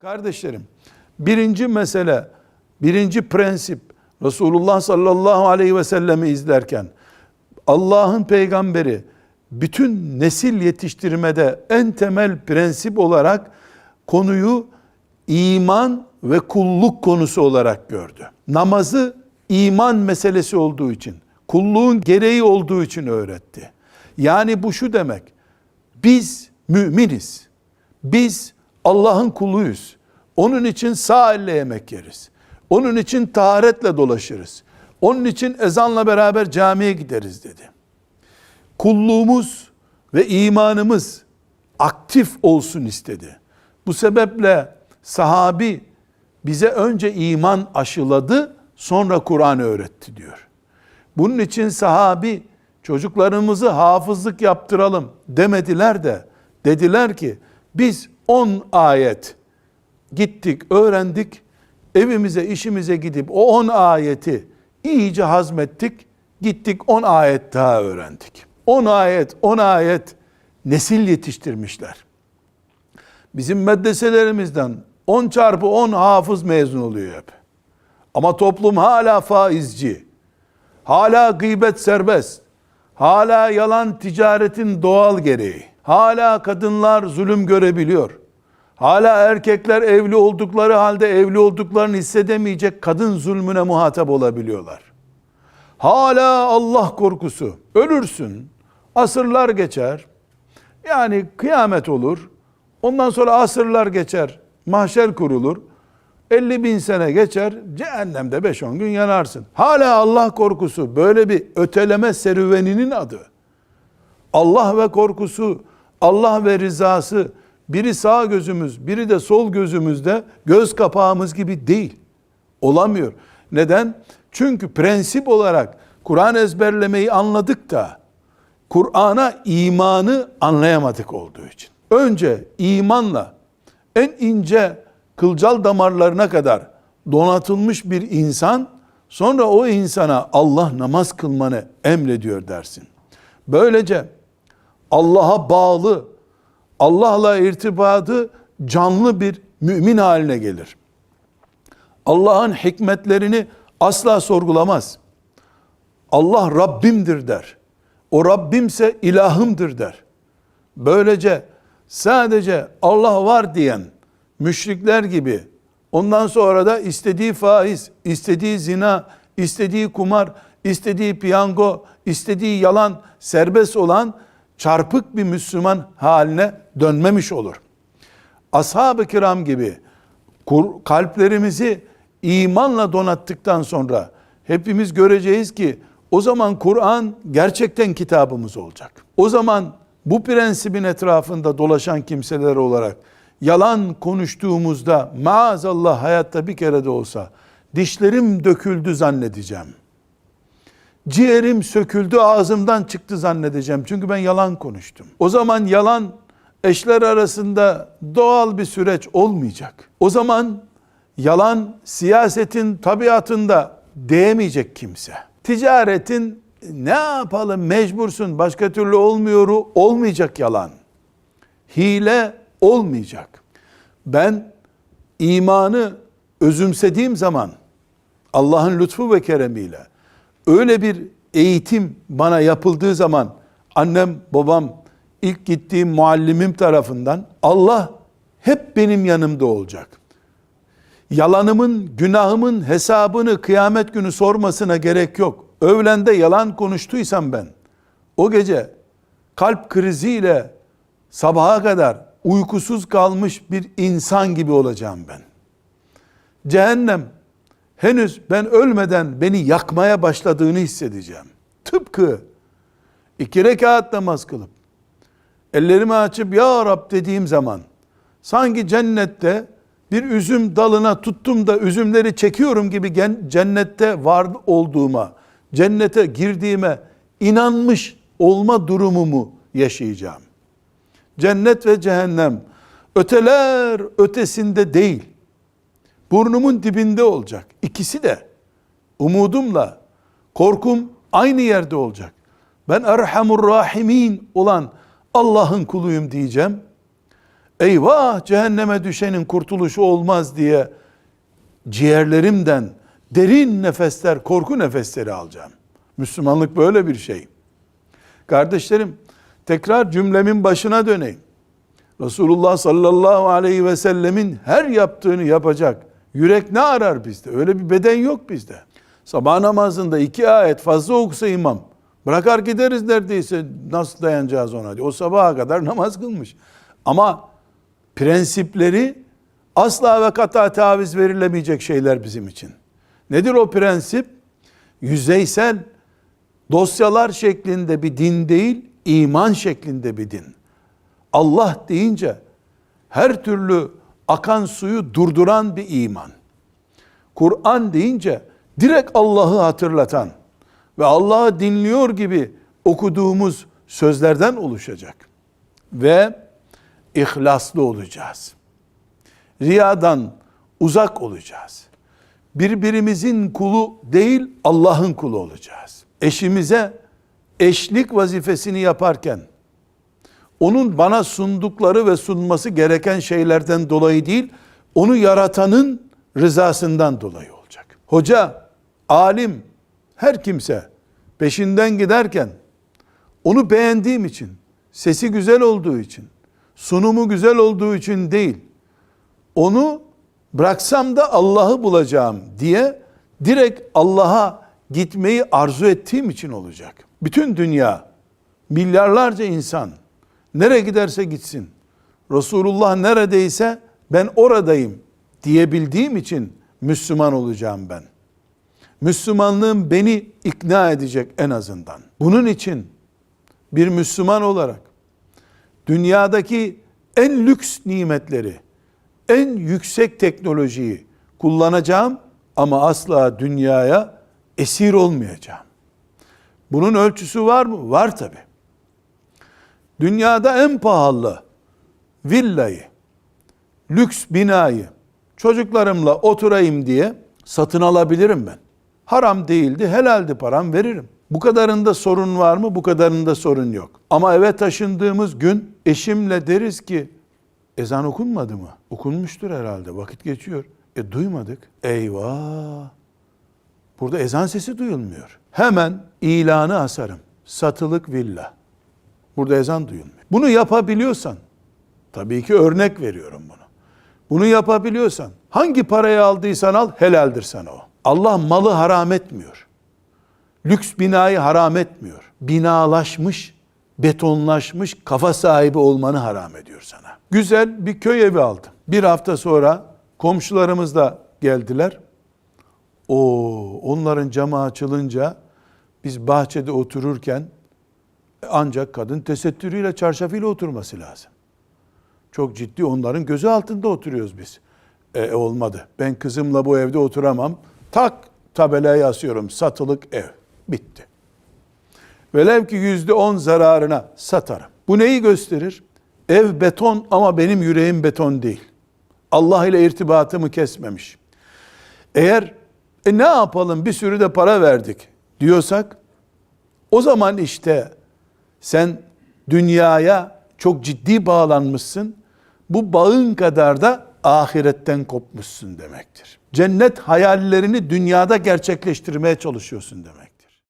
Kardeşlerim, birinci mesele, birinci prensip Resulullah sallallahu aleyhi ve sellemi izlerken Allah'ın peygamberi bütün nesil yetiştirmede en temel prensip olarak konuyu iman ve kulluk konusu olarak gördü. Namazı iman meselesi olduğu için, kulluğun gereği olduğu için öğretti. Yani bu şu demek, biz müminiz. Biz Allah'ın kuluyuz. Onun için sağ elle yemek yeriz. Onun için taharetle dolaşırız. Onun için ezanla beraber camiye gideriz dedi. Kulluğumuz ve imanımız aktif olsun istedi. Bu sebeple sahabi bize önce iman aşıladı, sonra Kur'an öğretti diyor. Bunun için sahabi çocuklarımızı hafızlık yaptıralım demediler de dediler ki biz 10 ayet gittik, öğrendik. Evimize, işimize gidip o 10 ayeti iyice hazmettik. Gittik 10 ayet daha öğrendik. 10 ayet, 10 ayet nesil yetiştirmişler. Bizim medreselerimizden 10 çarpı 10 hafız mezun oluyor hep. Ama toplum hala faizci. Hala gıybet serbest. Hala yalan ticaretin doğal gereği. Hala kadınlar zulüm görebiliyor. Hala erkekler evli oldukları halde evli olduklarını hissedemeyecek kadın zulmüne muhatap olabiliyorlar. Hala Allah korkusu. Ölürsün. Asırlar geçer. Yani kıyamet olur. Ondan sonra asırlar geçer. Mahşer kurulur. 50 bin sene geçer. Cehennemde 5-10 gün yanarsın. Hala Allah korkusu. Böyle bir öteleme serüveninin adı. Allah ve korkusu, Allah ve rızası biri sağ gözümüz, biri de sol gözümüzde göz kapağımız gibi değil. Olamıyor. Neden? Çünkü prensip olarak Kur'an ezberlemeyi anladık da Kur'an'a imanı anlayamadık olduğu için. Önce imanla en ince kılcal damarlarına kadar donatılmış bir insan sonra o insana Allah namaz kılmanı emrediyor dersin. Böylece Allah'a bağlı, Allah'la irtibatı canlı bir mümin haline gelir. Allah'ın hikmetlerini asla sorgulamaz. Allah Rabbimdir der. O Rabbimse ilahımdır der. Böylece sadece Allah var diyen müşrikler gibi ondan sonra da istediği faiz, istediği zina, istediği kumar, istediği piyango, istediği yalan serbest olan çarpık bir Müslüman haline dönmemiş olur. Ashab-ı kiram gibi kalplerimizi imanla donattıktan sonra hepimiz göreceğiz ki o zaman Kur'an gerçekten kitabımız olacak. O zaman bu prensibin etrafında dolaşan kimseler olarak yalan konuştuğumuzda maazallah hayatta bir kere de olsa dişlerim döküldü zannedeceğim. Ciğerim söküldü ağzımdan çıktı zannedeceğim. Çünkü ben yalan konuştum. O zaman yalan eşler arasında doğal bir süreç olmayacak. O zaman yalan siyasetin tabiatında değmeyecek kimse. Ticaretin ne yapalım mecbursun başka türlü olmuyor olmayacak yalan. Hile olmayacak. Ben imanı özümsediğim zaman Allah'ın lütfu ve keremiyle öyle bir eğitim bana yapıldığı zaman annem babam ilk gittiğim muallimim tarafından Allah hep benim yanımda olacak. Yalanımın, günahımın hesabını kıyamet günü sormasına gerek yok. Öğlende yalan konuştuysam ben o gece kalp kriziyle sabaha kadar uykusuz kalmış bir insan gibi olacağım ben. Cehennem henüz ben ölmeden beni yakmaya başladığını hissedeceğim. Tıpkı iki rekat namaz kılıp ellerimi açıp ya Rab dediğim zaman sanki cennette bir üzüm dalına tuttum da üzümleri çekiyorum gibi cennette var olduğuma, cennete girdiğime inanmış olma durumumu yaşayacağım. Cennet ve cehennem öteler ötesinde değil. Burnumun dibinde olacak. İkisi de umudumla korkum aynı yerde olacak. Ben Erhamur Rahimin olan Allah'ın kuluyum diyeceğim. eyvah cehenneme düşenin kurtuluşu olmaz diye ciğerlerimden derin nefesler, korku nefesleri alacağım. Müslümanlık böyle bir şey. Kardeşlerim, tekrar cümlemin başına döneyim. Resulullah sallallahu aleyhi ve sellemin her yaptığını yapacak. Yürek ne arar bizde? Öyle bir beden yok bizde. Sabah namazında iki ayet fazla okusa imam. Bırakar gideriz neredeyse nasıl dayanacağız ona diye. O sabaha kadar namaz kılmış. Ama prensipleri asla ve kata taviz verilemeyecek şeyler bizim için. Nedir o prensip? Yüzeysel dosyalar şeklinde bir din değil, iman şeklinde bir din. Allah deyince her türlü akan suyu durduran bir iman. Kur'an deyince direkt Allah'ı hatırlatan ve Allah'ı dinliyor gibi okuduğumuz sözlerden oluşacak. Ve ihlaslı olacağız. Riyadan uzak olacağız. Birbirimizin kulu değil Allah'ın kulu olacağız. Eşimize eşlik vazifesini yaparken onun bana sundukları ve sunması gereken şeylerden dolayı değil, onu yaratanın rızasından dolayı olacak. Hoca, alim, her kimse peşinden giderken onu beğendiğim için, sesi güzel olduğu için, sunumu güzel olduğu için değil, onu bıraksam da Allah'ı bulacağım diye direkt Allah'a gitmeyi arzu ettiğim için olacak. Bütün dünya, milyarlarca insan nereye giderse gitsin, Resulullah neredeyse ben oradayım diyebildiğim için Müslüman olacağım ben. Müslümanlığım beni ikna edecek en azından. Bunun için bir Müslüman olarak dünyadaki en lüks nimetleri, en yüksek teknolojiyi kullanacağım ama asla dünyaya esir olmayacağım. Bunun ölçüsü var mı? Var tabi. Dünyada en pahalı villayı, lüks binayı çocuklarımla oturayım diye satın alabilirim ben. Haram değildi, helaldi param veririm. Bu kadarında sorun var mı? Bu kadarında sorun yok. Ama eve taşındığımız gün eşimle deriz ki ezan okunmadı mı? Okunmuştur herhalde. Vakit geçiyor. E duymadık. Eyvah. Burada ezan sesi duyulmuyor. Hemen ilanı asarım. Satılık villa. Burada ezan duyulmuyor. Bunu yapabiliyorsan, tabii ki örnek veriyorum bunu. Bunu yapabiliyorsan, hangi parayı aldıysan al, helaldir sana o. Allah malı haram etmiyor. Lüks binayı haram etmiyor. Binalaşmış, betonlaşmış kafa sahibi olmanı haram ediyor sana. Güzel bir köy evi aldım. Bir hafta sonra komşularımız da geldiler. O onların camı açılınca biz bahçede otururken ancak kadın tesettürüyle çarşafıyla oturması lazım. Çok ciddi onların gözü altında oturuyoruz biz. E, olmadı. Ben kızımla bu evde oturamam. Tak tabelayı asıyorum. Satılık ev. Bitti. Velev ki yüzde on zararına satarım. Bu neyi gösterir? Ev beton ama benim yüreğim beton değil. Allah ile irtibatımı kesmemiş. Eğer e ne yapalım bir sürü de para verdik diyorsak o zaman işte sen dünyaya çok ciddi bağlanmışsın. Bu bağın kadar da ahiretten kopmuşsun demektir. Cennet hayallerini dünyada gerçekleştirmeye çalışıyorsun demek.